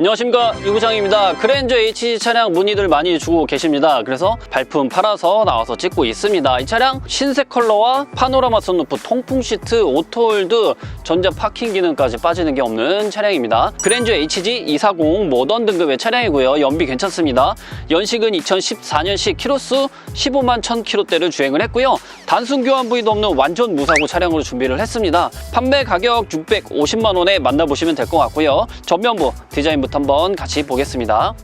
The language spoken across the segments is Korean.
안녕하십니까 유부장입니다. 그랜저 HG 차량 문의들 많이 주고 계십니다. 그래서 발품 팔아서 나와서 찍고 있습니다. 이 차량 신색 컬러와 파노라마 선루프, 통풍 시트, 오토홀드, 전자 파킹 기능까지 빠지는 게 없는 차량입니다. 그랜저 HG 240 모던 등급의 차량이고요. 연비 괜찮습니다. 연식은 2014년식 키로수 15만 1000km대를 주행을 했고요. 단순 교환 부위도 없는 완전 무사고 차량으로 준비를 했습니다. 판매 가격 650만 원에 만나보시면 될 것 같고요. 전면부 디자인부터 한번 같이 보겠습니다.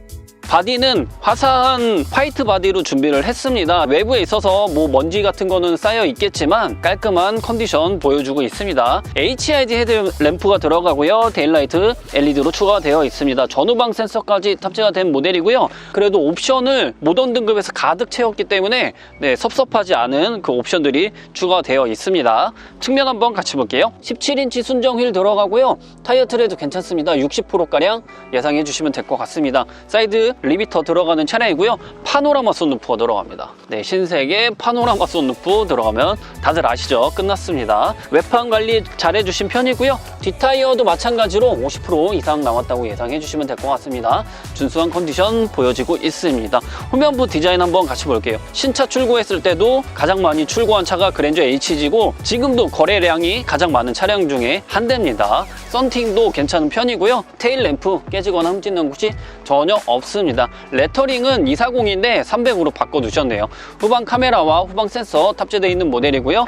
바디는 화사한 화이트 바디로 준비를 했습니다. 외부에 있어서 뭐 먼지 같은 거는 쌓여 있겠지만 깔끔한 컨디션 보여주고 있습니다. HID 헤드램프가 들어가고요. 데일라이트 LED로 추가되어 있습니다. 전후방 센서까지 탑재가 된 모델이고요. 그래도 옵션을 모던 등급에서 가득 채웠기 때문에 네, 섭섭하지 않은 그 옵션들이 추가되어 있습니다. 측면 한번 같이 볼게요. 17인치 순정 휠 들어가고요. 타이어 트레도 괜찮습니다. 60%가량 예상해 주시면 될 것 같습니다. 사이드 리비터 들어가는 차량이고요. 파노라마 썬루프가 들어갑니다. 네, 신세계 파노라마 썬루프 들어가면 다들 아시죠? 끝났습니다. 외판 관리 잘 해주신 편이고요. 뒷타이어도 마찬가지로 50% 이상 남았다고 예상해 주시면 될 것 같습니다. 준수한 컨디션 보여지고 있습니다. 후면부 디자인 한번 같이 볼게요. 신차 출고했을 때도 가장 많이 출고한 차가 그랜저 HG고 지금도 거래량이 가장 많은 차량 중에 한 대입니다. 썬팅도 괜찮은 편이고요. 테일 램프 깨지거나 흠집는 곳이 전혀 없습니다. 레터링은 240인데 300으로 바꿔두셨네요. 후방 카메라와 후방 센서 탑재되어 있는 모델이고요.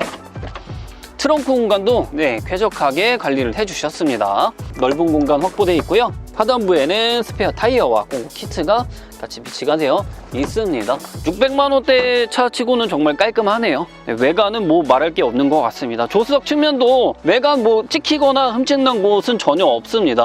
트렁크 공간도 네, 쾌적하게 관리를 해주셨습니다. 넓은 공간 확보되어 있고요. 하단부에는 스페어 타이어와 공구 키트가 같이 비치가 되어 있습니다. 600만 원대 차 치고는 정말 깔끔하네요. 네, 외관은 뭐 말할 게 없는 것 같습니다. 조수석 측면도 외관 뭐 찍히거나 흠집난 곳은 전혀 없습니다.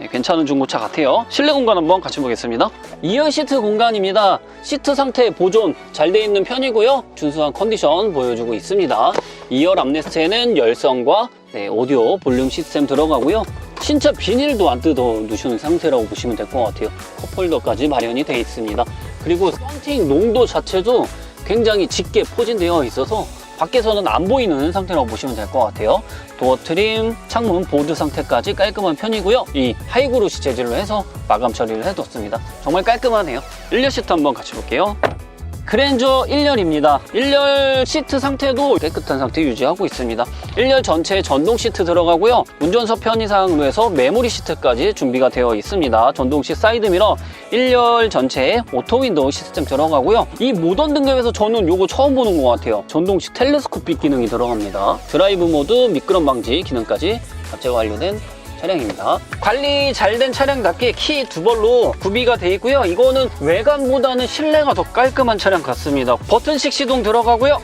네, 괜찮은 중고차 같아요. 실내 공간 한번 같이 보겠습니다. 2열 시트 공간입니다. 시트 상태 보존 잘 돼 있는 편이고요. 준수한 컨디션 보여주고 있습니다. 2열 암레스트에는 열선과 네, 오디오 볼륨 시스템 들어가고요. 신차 비닐도 안 뜯어 놓으시는 상태라고 보시면 될 것 같아요. 컵홀더까지 마련이 되어 있습니다. 그리고 썬팅 농도 자체도 굉장히 짙게 포진되어 있어서 밖에서는 안 보이는 상태라고 보시면 될 것 같아요. 도어 트림, 창문 보드 상태까지 깔끔한 편이고요. 이 하이그로시 재질로 해서 마감 처리를 해뒀습니다. 정말 깔끔하네요. 1열 시트 한번 같이 볼게요. 그랜저 1열입니다. 1열 시트 상태도 깨끗한 상태 유지하고 있습니다. 1열 전체에 전동 시트 들어가고요. 운전석 편의상으로 해서 메모리 시트까지 준비가 되어 있습니다. 전동식 사이드미러 1열 전체에 오토 윈도우 시스템 들어가고요. 이 모던 등급에서 저는 요거 처음 보는 것 같아요. 전동식 텔레스코 빛 기능이 들어갑니다. 드라이브 모드 미끄럼 방지 기능까지 탑재가 완료된 차량입니다. 관리 잘 된 차량답게 키 두 벌로 구비가 되어 있고요. 이거는 외관보다는 실내가 더 깔끔한 차량 같습니다. 버튼식 시동 들어가고요.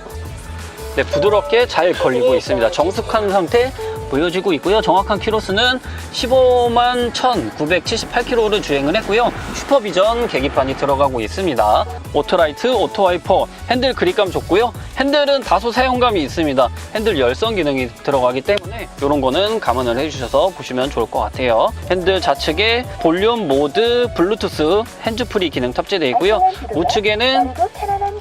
네, 부드럽게 잘 걸리고 있습니다. 정숙한 상태 보여지고 있고요. 정확한 키로수는 15만 1,978km를 주행을 했고요. 슈퍼비전 계기판이 들어가고 있습니다. 오토라이트, 오토와이퍼, 핸들 그립감 좋고요. 핸들은 다소 사용감이 있습니다. 핸들 열선 기능이 들어가기 때문에 이런 거는 감안을 해주셔서 보시면 좋을 것 같아요. 핸들 좌측에 볼륨 모드, 블루투스, 핸즈프리 기능 탑재되어 있고요. 우측에는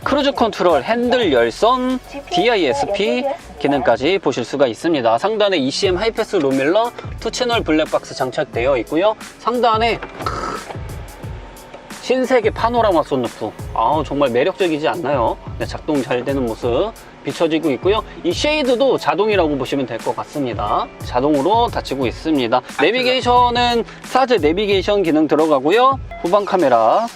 크루즈 컨트롤, 핸들 열선, DISP 기능까지 보실 수가 있습니다. 상단에 ECM 하이패스 룸밀러, 투 채널 블랙박스 장착되어 있고요. 상단에 신세계 파노라마 썬루프. 아우 정말 매력적이지 않나요? 네, 작동 잘 되는 모습 비춰지고 있고요. 이 쉐이드도 자동이라고 보시면 될 것 같습니다. 자동으로 닫히고 있습니다. 내비게이션은 사제 내비게이션 기능 들어가고요. 후방 카메라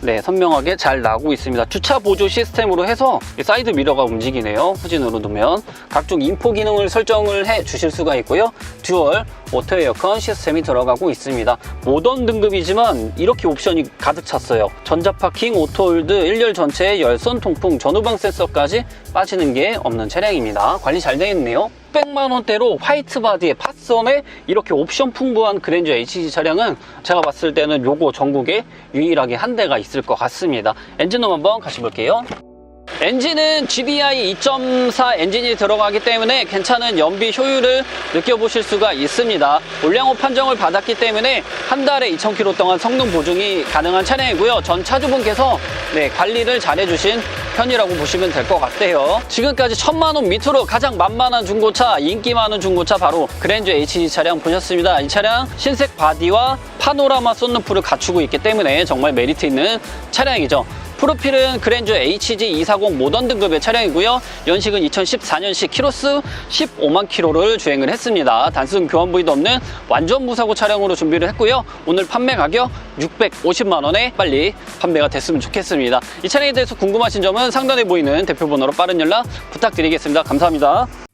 네, 선명하게 잘 나오고 있습니다. 주차 보조 시스템으로 해서 이 사이드 미러가 움직이네요. 후진으로 두면 각종 인포 기능을 설정을 해 주실 수가 있고요. 듀얼 오토 에어컨 시스템이 들어가고 있습니다. 모던 등급이지만 이렇게 옵션이 가득 찼어요. 전자 파킹, 오토홀드, 1열 전체에 열선 통풍, 전후방 센서까지 빠지는 게 없는 차량입니다. 관리 잘 되어 있네요. 600만 원대로 화이트 바디에 팟선에 이렇게 옵션 풍부한 그랜저 HG 차량은 제가 봤을 때는 요거 전국에 유일하게 한 대가 있을 것 같습니다. 엔진룸 한번 같이 볼게요. 엔진은 GDI 2.4 엔진이 들어가기 때문에 괜찮은 연비 효율을 느껴보실 수가 있습니다. 올량호 판정을 받았기 때문에 한 달에 2,000km 동안 성능 보증이 가능한 차량이고요. 전 차주분께서 네, 관리를 잘해주신 편이라고 보시면 될 것 같아요. 지금까지 천만 원 밑으로 가장 만만한 중고차, 인기 많은 중고차 바로 그랜저 HG 차량 보셨습니다. 이 차량 신색 바디와 파노라마 썬루프를 갖추고 있기 때문에 정말 메리트 있는 차량이죠. 프로필은 그랜저 HG240 모던 등급의 차량이고요. 연식은 2014년식 키로수 15만 킬로를 주행을 했습니다. 단순 교환 부위도 없는 완전 무사고 차량으로 준비를 했고요. 오늘 판매 가격 650만 원에 빨리 판매가 됐으면 좋겠습니다. 이 차량에 대해서 궁금하신 점은 상단에 보이는 대표 번호로 빠른 연락 부탁드리겠습니다. 감사합니다.